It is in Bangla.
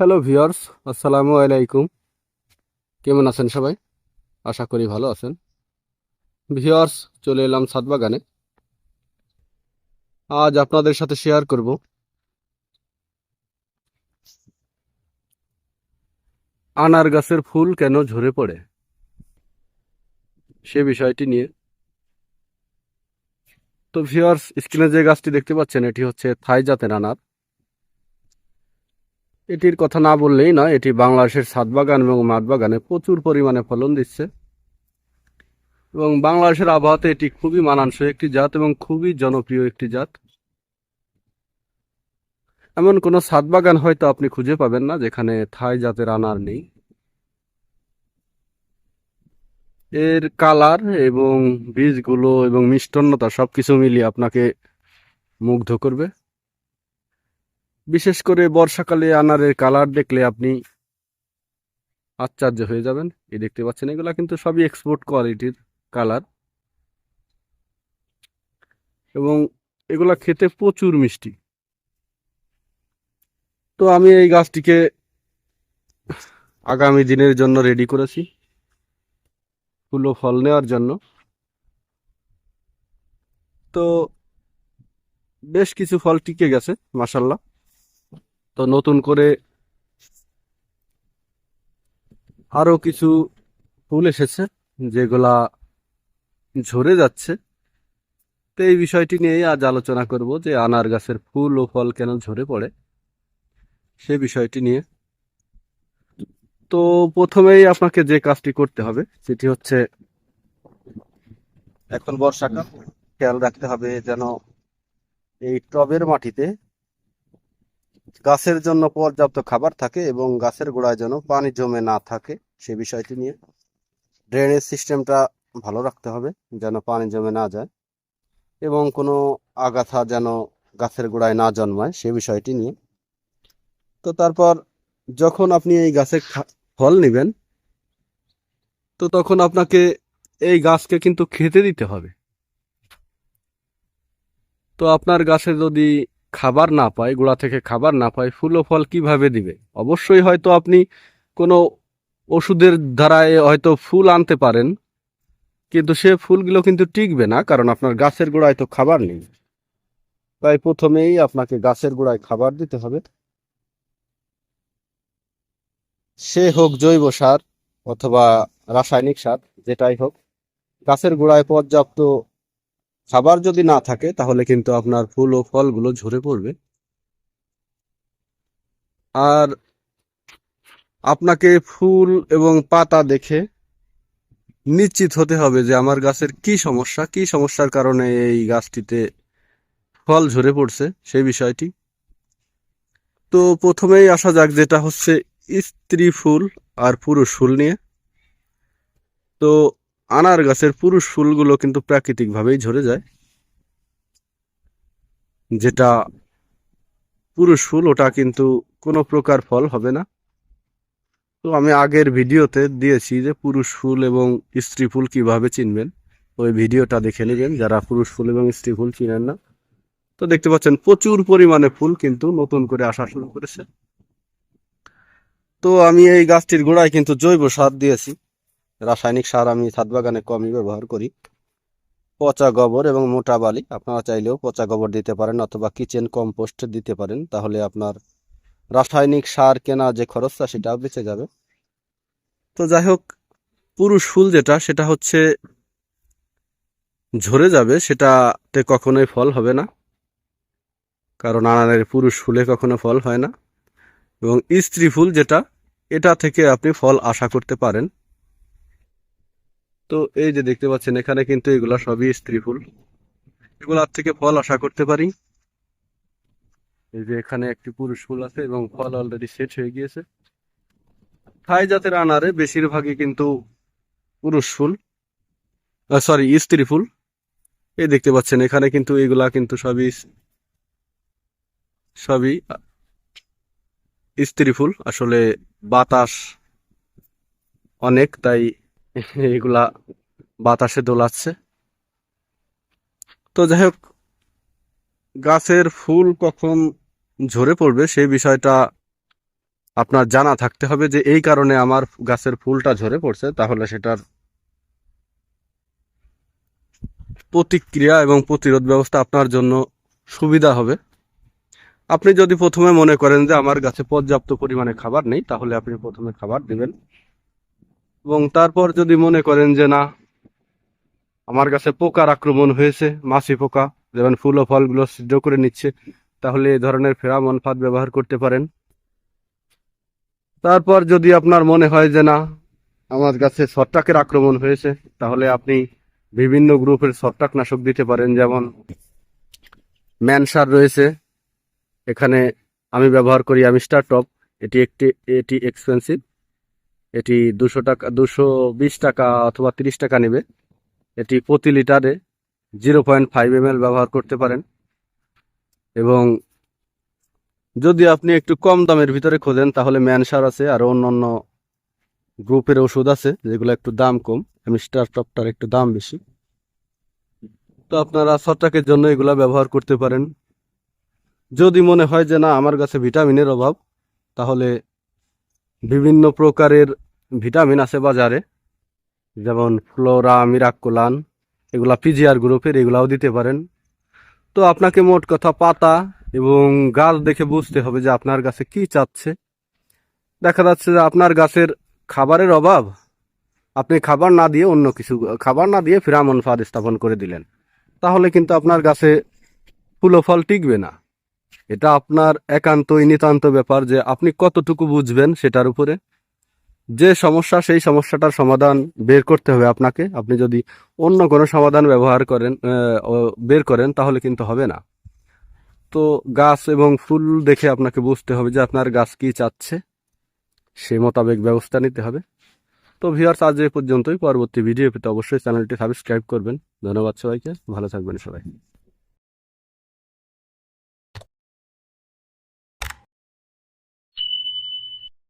হ্যালো ভিওর্স আসসালামু আলাইকুম কেমন আছেন সবাই? আশা করি ভালো আছেন। ভিউয়ার্স চলে এলাম ছাদ বাগানে আজ আপনাদের সাথে শেয়ার করব। আনার গাছের ফুল কেন ঝরে পড়ে? সে বিষয়টি নিয়ে। তো ভিউয়ার্স স্ক্রিনে যে গাছটি দেখতে পাচ্ছেন, এটি হচ্ছে থাই জাতের আনার। এটির কথা না বললেই নয়, এটি বাংলাদেশের ছাদ বাগান এবং মাঠ বাগানে প্রচুর পরিমাণে ফলন দিচ্ছে। এবং বাংলাদেশের আবহাওয়াতে এটি খুবই মানানসই একটি জাত এবং খুবই জনপ্রিয় একটি জাত। এমন কোনো ছাদ বাগান হয়তো আপনি খুঁজে পাবেন না, যেখানে থাই জাতের আনার নেই। এর কালার এবং বীজগুলো এবং মিষ্টন্নতা সবকিছু মিলিয়ে আপনাকে মুগ্ধ করবে। বিশেষ করে বর্ষাকালে আনারের কালার দেখলে আপনি আশ্চর্য হয়ে যাবেন। এই দেখতে পাচ্ছেন, এগুলো কিন্তু সবই এক্সপোর্ট কোয়ালিটির কালার। এবং এগুলা খেতে প্রচুর মিষ্টি। তো আমি এই গাছটিকে আগামী দিনের জন্য রেডি করেছি। ফুল ফল নেওয়ার জন্য। তো বেশ কিছু ফল টিকে গেছে মাসাল্লাহ তো নতুন করে আরও কিছু ফুল এসেছে যেগুলা ঝরে যাচ্ছে। তো এই বিষয়টি নিয়েই আজ আলোচনা করব যে আনার গাছের ফুল ও ফল কেন ঝরে পড়ে সে বিষয়টি নিয়ে। তো প্রথমেই আপনাকে যে কাজটি করতে হবে সেটি হচ্ছে এখন বর্ষাকাল, খেয়াল রাখতে হবে যেন এই টবের মাটিতে গাছের জন্য পর্যাপ্ত খাবার থাকে এবং গাছের গোড়ায় যেন পানি জমে না থাকে, সে বিষয়টি নিয়ে ড্রেনেজ সিস্টেমটা ভালো রাখতে হবে যেন পানি জমে না যায় এবং কোনো আগাথা যেন গাছের গোড়ায় না জন্মায়, সে বিষয়টি নিয়ে। তো তারপর যখন আপনি এই গাছে ফল নেবেন, তো তখন আপনাকে এই গাছকে কিন্তু খেতে দিতে হবে। তো আপনার গাছে যদি খাবার না পায়, গোড়া থেকে খাবার না পায়, ফুল ও ফল কীভাবে দিবে? অবশ্যই হয়তো আপনি কোনো ওষুধের দ্বারায় হয়তো ফুল আনতে পারেন, কিন্তু সে ফুলগুলো কিন্তু টিকবে না, কারণ আপনার গাছের গোড়ায় তো খাবার নেই। তাই প্রথমেই আপনাকে গাছের গোড়ায় খাবার দিতে হবে। সে হোক জৈব সার অথবা রাসায়নিক সার, যেটাই হোক, গাছের গোড়ায় পর্যাপ্ত খাবার যদি না থাকে, তাহলে কিন্তু আপনার ফুল ও ফলগুলো ঝরে পড়বে। আর আপনাকে ফুল এবং পাতা দেখে নিশ্চিত হতে হবে যে আমার গাছের কি সমস্যা, কি সমস্যার কারণে এই গাছটিতে ফল ঝরে পড়ছে, সেই বিষয়টি। তো প্রথমেই আসা যাক যেটা হচ্ছে স্ত্রী ফুল আর পুরুষ ফুল নিয়ে। তো আনার গাছের পুরুষ ফুলগুলো কিন্তু প্রাকৃতিকভাবেই ঝরে যায়। যেটা পুরুষ ফুল, ওটা কিন্তু কোনো প্রকার ফল হবে না। তো আমি আগের ভিডিওতে দিয়েছি যে পুরুষ ফুল এবং স্ত্রী ফুল কীভাবে চিনবেন, ওই ভিডিওটা দেখে নেবেন। যারা পুরুষ ফুল এবং স্ত্রী ফুল চিনেন না, তো দেখতে পাচ্ছেন প্রচুর পরিমাণে ফুল কিন্তু নতুন করে আসা শুরু করেছে। তো আমি এই গাছটির গোড়ায় কিন্তু জৈব সার দিয়েছি। রাসায়নিক সার আমি ছাদ বাগানে কমই ব্যবহার করি। পচা গোবর এবং মোটা বালি, আপনারা চাইলেও পচা গোবর দিতে পারেন অথবা কিচেন কম্পোস্ট দিতে পারেন, তাহলে আপনার রাসায়নিক সার কেনা যে খরচটা সেটা বেঁচে যাবে। তো যাই হোক, পুরুষ ফুল যেটা, সেটা হচ্ছে ঝরে যাবে, সেটাতে কখনোই ফল হবে না। কারণ আনারের পুরুষ ফুলে কখনো ফল হয় না। এবং স্ত্রী ফুল যেটা, এটা থেকে আপনি ফল আশা করতে পারেন। তো এই যে দেখতে পাচ্ছেন, এখানে কিন্তু এগুলা সবই স্ত্রী ফুল। এগুলার থেকে ফল আশা করতে পারি। এই যে এখানে একটি পুরুষ ফুল আছে এবং ফল অলরেডি সেট হয়ে গিয়েছে। থাই জাতের আনারে বেশিরভাগই কিন্তু পুরুষ ফুল সরি স্ত্রী ফুল। এই দেখতে পাচ্ছেন, এখানে কিন্তু এগুলা কিন্তু সবই সবই স্ত্রী ফুল। আসলে বাতাস অনেক, তাই এগুলা বাতাসে দোলাচ্ছে। তো যাই হোক, গাছের ফুল কখন ঝরে পড়বে সেই বিষয়টা আপনার জানা থাকতে হবে যে এই কারণে আমার গাছের ফুলটা ঝরে পড়ছে, তাহলে সেটার প্রতিক্রিয়া এবং প্রতিরোধ ব্যবস্থা আপনার জন্য সুবিধা হবে। আপনি যদি প্রথমে মনে করেন যে আমার গাছে পর্যাপ্ত পরিমাণে খাবার নেই, তাহলে আপনি প্রথমে খাবার দিবেন। এবং তারপর যদি মনে করেন যে না, আমার গাছে পোকার আক্রমণ হয়েছে, মাছি পোকা, যেমন ফুল ও ফলগুলো সিদ্ধ করে নিচ্ছে, তাহলে এই ধরনের ফেরামন ফাঁদ ব্যবহার করতে পারেন। তারপর যদি আপনার মনে হয় যে না, আমার গাছে ছত্রাকের আক্রমণ হয়েছে, তাহলে আপনি বিভিন্ন গ্রুপের ছত্রাকনাশক দিতে পারেন, যেমন ম্যানসার রয়েছে, এখানে আমি ব্যবহার করি আমি স্টার টপ, এটি একটি, এটি এক্সপেন্সিভ এটি দুশো টাকা, দুশো বিশ টাকা অথবা তিরিশ টাকা নেবে। এটি প্রতি লিটারে জিরো পয়েন্ট ফাইভ এম ব্যবহার করতে পারেন। এবং যদি আপনি একটু কম দামের ভিতরে খোঁজেন, তাহলে ম্যানসার আছে আর অন্যান্য গ্রুপের ওষুধ আছে, যেগুলো একটু দাম কম। মিস্টার টপটার একটু দাম বেশি। তো আপনারা ছত্রাকের জন্য এগুলো ব্যবহার করতে পারেন। যদি মনে হয় যে না, আমার কাছে ভিটামিনের অভাব, তাহলে বিভিন্ন প্রকারের ভিটামিন আছে বাজারে, যেমন ফ্লোরা মিরাকুলান এগুলা পিজিআর গ্রুপের এগুলাও দিতে পারেন। তো আপনাকে মোট কথা পাতা এবং গাছ দেখে বুঝতে হবে যে আপনার গাছে কি চাচ্ছে। দেখা যাচ্ছে যে আপনার গাছের খাবারের অভাব, আপনি খাবার না দিয়ে অন্য কিছু, খাবার না দিয়ে ফিরামন ফাঁদ স্থাপন করে দিলেন। তাহলে কিন্তু আপনার গাছে ফুল ফল টিকবে না। এটা আপনার একান্তই নিতান্ত ব্যাপার যে আপনি কতটুকু বুঝবেন সেটার উপরে। যে সমস্যা, সেই সমস্যাটার সমাধান বের করতে হবে আপনাকে। আপনি যদি অন্য কোনো সমাধান ব্যবহার করেন বের করেন, তাহলে কিন্তু হবে না। তো গাছ এবং ফুল দেখে আপনাকে বুঝতে হবে যে আপনার গাছ কি চাচ্ছে। সে মোতাবেক ব্যবস্থা নিতে হবে। তো ভিউয়ার্স আজ এ পর্যন্তই। পরবর্তী ভিডিও পেতে অবশ্যই চ্যানেলটি সাবস্ক্রাইব করবেন। ধন্যবাদ সবাইকে। ভালো থাকবেন সবাই।